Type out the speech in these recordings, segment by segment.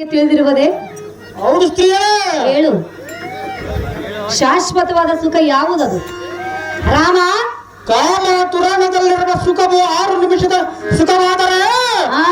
ತಿಳಿದಿರುವುದೇ? ಹೇಳು. ಶಾಶ್ವತವಾದ ಸುಖ ಯಾವುದದು? ರಾಮ? ಕಾಮ ತುರಾಣದಲ್ಲಿರುವ ಸುಖವು ಆರು ನಿಮಿಷದ ಸುಖವಾದರೆ ಆ?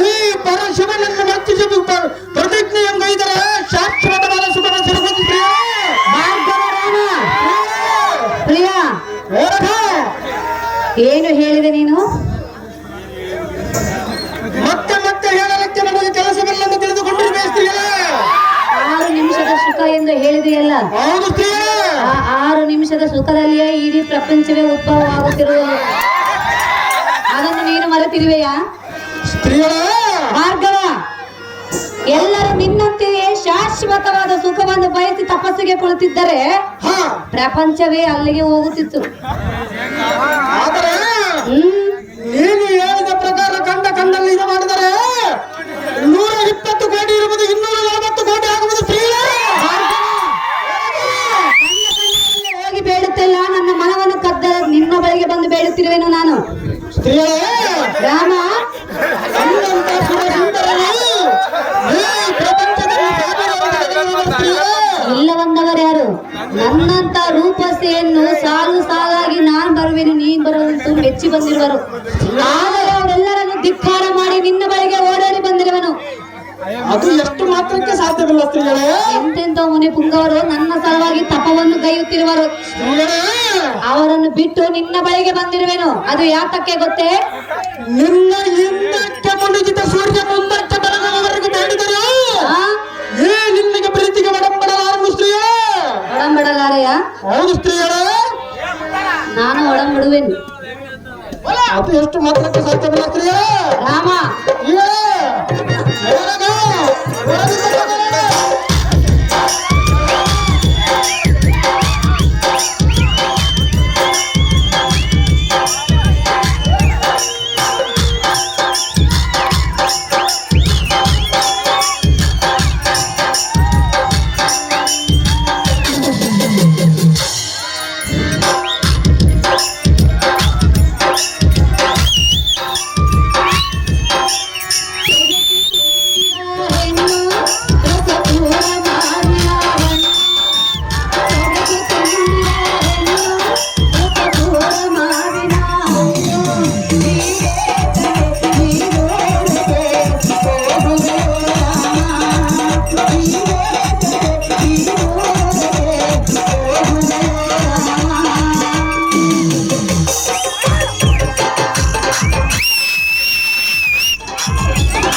ಈ ಪರಶಿವನನ್ನು ಮೆಚ್ಚಿಸಿ ಪ್ರ- ಪ್ರತಿಜ್ಞೆಯಂಗೈದರೆ ಶಾಶ್ವತವಾದ ಸುಖದ ರಾಮ. ಪ್ರಿಯ. ಏನು ಹೇಳಿದೆ ನೀನು ಮತ್ತೆ ಮತ್ತೆ ಹೇಳಲಿಕ್ಕೆ ನನಗೆ ಕೆಲಸವಿല്ലെಂದು ತಿಳಿದುಕೊಂಡಿರುವೆ ಸ್ತ್ರೀಯೇ ಆರು ನಿಮಿಷದ ಸುಖ ಎಂದು ಹೇಳಿದೆಯಲ್ಲ? ಆ ಆರು ನಿಮಿಷದ ಸುಖದಲ್ಲಿಯೇ ಇಡೀ ಪ್ರಪಂಚವೇ ಉದ್ಭವವಾಗುತ್ತಿರುವುದು. ಅದನ್ನು ನೀನು ಮರೆತಿರುವೆಯಾ? ಭಾರ್ಗವ ಎಲ್ಲರೂ ನಿನ್ನಂತೆಯೇ ಶಾಶ್ವತವಾದ ಸುಖವನ್ನು ಬಯಸಿ ತಪಸ್ಸಿಗೆ ಕುಳಿತಿದ್ದರೆ ಪ್ರಪಂಚವೇ ಅಲ್ಲಿಗೆ ಹೋಗುತ್ತಿತ್ತು. ಯಾರು ನನ್ನಂತ ರೂಪಸೆಯನ್ನು ಸಾಲು ಸಾಲಾಗಿ ನಾನು ಬರುವೆನು ನೀನ್ ಬರುವಂತೂ ಮೆಚ್ಚಿ ಬಂದಿರುವರು. ಆದರೆ ಅವರೆಲ್ಲರನ್ನು ಧಿಕ್ಕಾರ ಮಾಡಿ ನಿನ್ನ ಬಳಿಗೆ ಓಡಾಡಿ ಬಂದಿರುವನು. ಅದು ಎಷ್ಟು ಮಾತ್ರಕ್ಕೆ ಸಾಧ್ಯವಿಲ್ಲ ಸ್ತ್ರೀಗಳೇ? ಎಂತೆಂತ ಮುನಿ ಪುಂಗವರು ನನ್ನ ಸಲುವಾಗಿ ತಪವನ್ನು ಕೈಯುತ್ತಿರುವರು ಅವರನ್ನು ಬಿಟ್ಟು ನಿನ್ನ ಬಳಿಗೆ ಬಂದಿರುವೆನು. ಅದು ಯಾತಕ್ಕೆ ಗೊತ್ತೇ? ನಿನ್ನ ಹಿಂದಕ್ಕೆ ಮುಳುಗಿದ ಸೂರ್ಯ ಹೌದು ಸ್ತ್ರೀಯರೇ ನಾನು ಒಡಂಬಡುವೆನು ಅದು ಎಷ್ಟು ಮಾತ್ರಕ್ಕೆ ಸಾಧ್ಯವಿಲ್ಲ ಸ್ತ್ರೀಯೇ ರಾಮ. ಏ,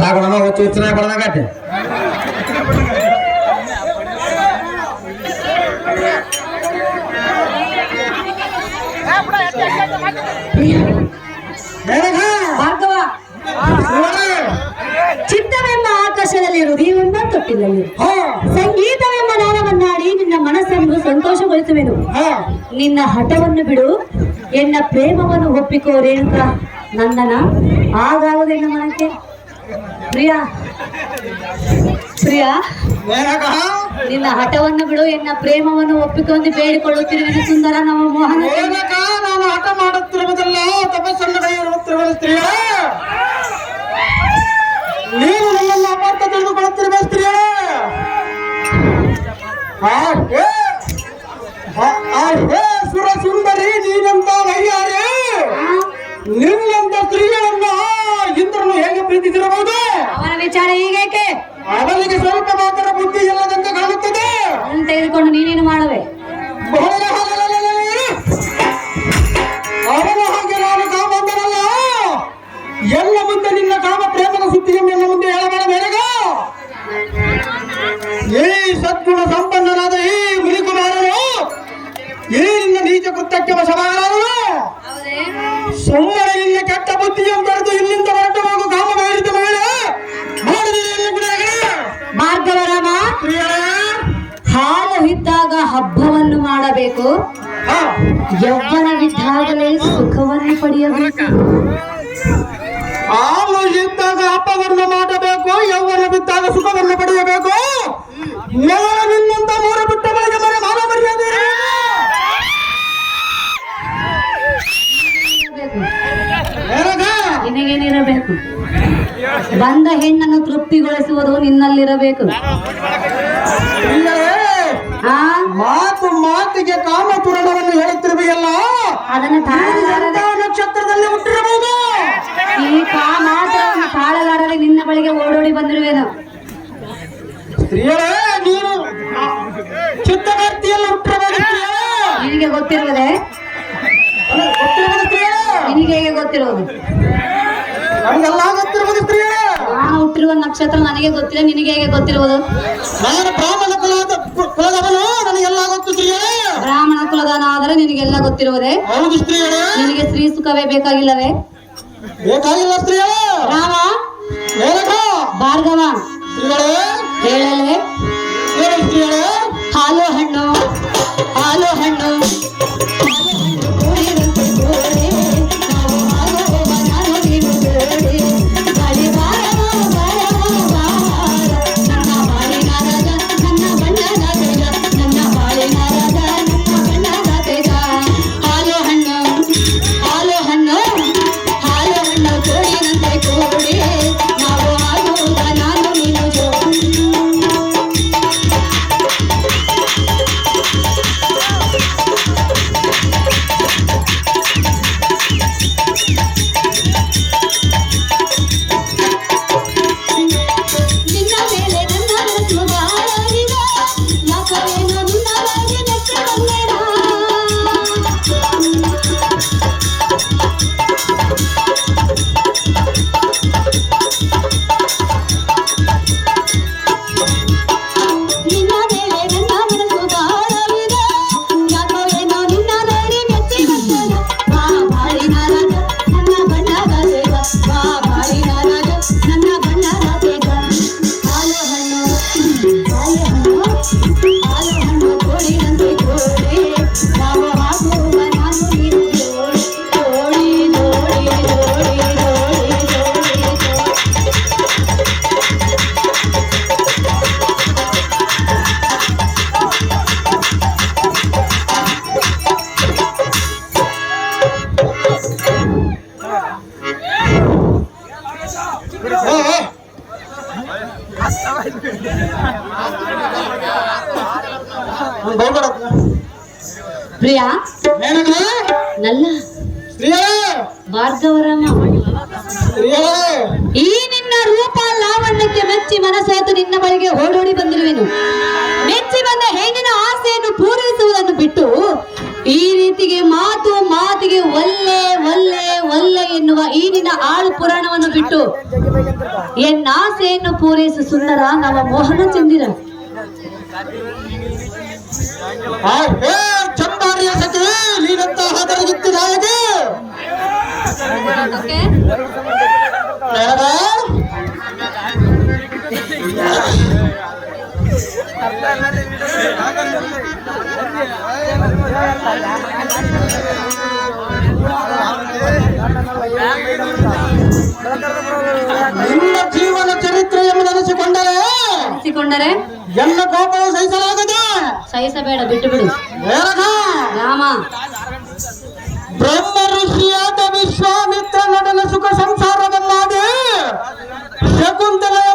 ನಮ್ಮ ಹೊತ್ತು ಹುಚ್ಚನಾಗ ಬಡದಾಗಟ್ಟೆ ಚಿತ್ತವೆಂಬ ಆಕಾಶದಲ್ಲಿ ಹೃದಯವೆಂಬ ತೊಟ್ಟಿನಲ್ಲಿ. ಸಂಗೀತವೆಂಬ ನಿನ್ನ ಮನಸ್ಸನ್ನು ಸಂತೋಷಗೊಳಿಸುವೆನು. ನಿನ್ನ ಹಠವನ್ನು ಬಿಡು ಎನ್ನ ಪ್ರೇಮವನ್ನು ಒಪ್ಪಿಕೋ ರೇಣುಕ ನಂದನ. ಆಗಾವುದೇನು ಮನಕ್ಕೆ? ಪ್ರಿಯಾ? ಪ್ರಿಯಾ? ನಿನ್ನ ಹಠವನ್ನು ಬಿಡು ಎನ್ನ ಪ್ರೇಮವನ್ನು ಒಪ್ಪಿಕೊಂಡು ಬೇಡಿಕೊಳ್ಳುತ್ತಿರುವ ಸುಂದರ ನಮ್ಮ ಮೋಹನ ನಾನು ಹಠ ಮಾಡುತ್ತಿರುವುದಲ್ಲ ತಪಸ್ಸನ್ನು ಕೈಯಿರುತ್ತಿರುವ ಸ್ತ್ರೀಯ. ನೀನು ನನ್ನನ್ನು ಅಪಾರ್ಥ ತಿಳಿದುಕೊಳ್ಳುತ್ತಿರುವ ಹೇ ಸುರ ಸುಂದರಿ ನೀನಂತ ಹಬ್ಬವನ್ನು ಮಾಡಬೇಕು. ಯೌವನವಿದ್ದಾಗಲೇ ಸುಖವನ್ನು ಪಡೆಯಬೇಕು. ಇದ್ದಾಗ ಹಬ್ಬವನ್ನು ಮಾಡಬೇಕು ಯೌವನ ಬಿದ್ದಾಗ ಸುಖವನ್ನು ಪಡೆಯಬೇಕು. ನಿನ್ನಂತ ಮೂರು ಮನೆ ಮಾನ ಮರ್ಯಾದೆ. ನಿನಗೇನಿರಬೇಕು? ಬಂದ ಹೆಣ್ಣನ್ನು ತೃಪ್ತಿಗೊಳಿಸುವುದು ನಿನ್ನಲ್ಲಿರಬೇಕು. ಮಾತು ಮಾತಿಗೆ ಕಾಮಪುರಣವನ್ನು ಹೇಳುತ್ತಿರುವೆಯಲ್ಲ? ಅದನ್ನು ನಕ್ಷತ್ರದಲ್ಲಿ ಹುಟ್ಟಿರಬಹುದು? ಈ ಕಾಮ ತಾಳಲಾರದೆ ನಿನ್ನ ಬಳಿಗೆ ಓಡೋಡಿ ಬಂದಿರುವೆ ಸ್ತ್ರೀಯರೇ ನೀನು ಚಿತ್ತವರ್ತಿಯಲ್ಲಿ ಹುಟ್ಟಿರಬಹುದು ಸ್ತ್ರೀಯರೇ. ನಿನಗೆ ಗೊತ್ತಿರುವುದೇ? ನಿನಗೆ ಹೇಗೆ ಗೊತ್ತಿರುವುದು? ಸ್ತ್ರೀಯರೇ. ನಾನು ಹುಟ್ಟಿರುವ ನಕ್ಷತ್ರ ನನಗೆ ಗೊತ್ತಿಲ್ಲ ನಿನಗೆ ಹೇಗೆ ಗೊತ್ತಿರುವುದು? ನಾನು ಹೌದು ಸ್ತ್ರೀಯರೇ ನಿನಗೆ ಸ್ತ್ರೀ ಸುಖವೇ ಬೇಕಾಗಿಲ್ಲವೇ? ಬೇಕಾಗಿಲ್ಲ ಸ್ತ್ರೀಯರೇ ರಾಮ ಭಾರ್ಗವ ಹೇಳಲೇ? ಹಾಲು ಹಣ್ಣು ಹಾಲು ಹಣ್ಣು. ಪ್ರಿಯಾ? ನಲ್ಲ. ಈ ನಿನ್ನ ರೂಪ ಲಾವಣ್ಯಕ್ಕೆ ಮೆಚ್ಚಿ ಮನಸೋತು ನಿನ್ನ ಬಳಿಗೆ ಓಡೋಡಿ ಬಂದಿರುವೆನು. ಮೆಚ್ಚಿ ಬಂದ ಹೆಣ್ಣಿನ ಆಸೆಯನ್ನು ಪೂರೈಸುವುದನ್ನು ಬಿಟ್ಟು ಈ ರೀತಿಗೆ ಮಾತು ಈ ನಿನ್ನ ಆಳು ಪುರಾಣವನ್ನು ಬಿಟ್ಟು ಎನ್ನ ಆಸೆಯನ್ನು ಪೂರೈಸು ಸುಂದರ ನಮ್ಮ ಮೋಹನ ಚಂದಿರ. ಚಂಬಾರಿಯ ಸಖಿ ನೀನಂತ ಹದರಗಿತ್ತು ನಾಯಕಿ. ಏನಕ್ಕ? ನಿನ್ನ ಜೀವನ ಚರಿತ್ರೆಯನ್ನು ನೆನೆಸಿಕೊಂಡರೆ ನೆನೆಸಿಕೊಂಡರೆ ಎಲ್ಲ ಕೋಪವು ಸಹಿಸಲಾಗದು ಸಹಿಸಬೇಡ ಬಿಟ್ಟು ಬಿಡು ರಾಮ ಬ್ರಹ್ಮ ಋಷಿಯಾದ ವಿಶ್ವಾಮಿತ್ರನ ಸುಖ ಸಂಸಾರವನ್ನಾಗಿ ಶಕುಂತಲೆಯ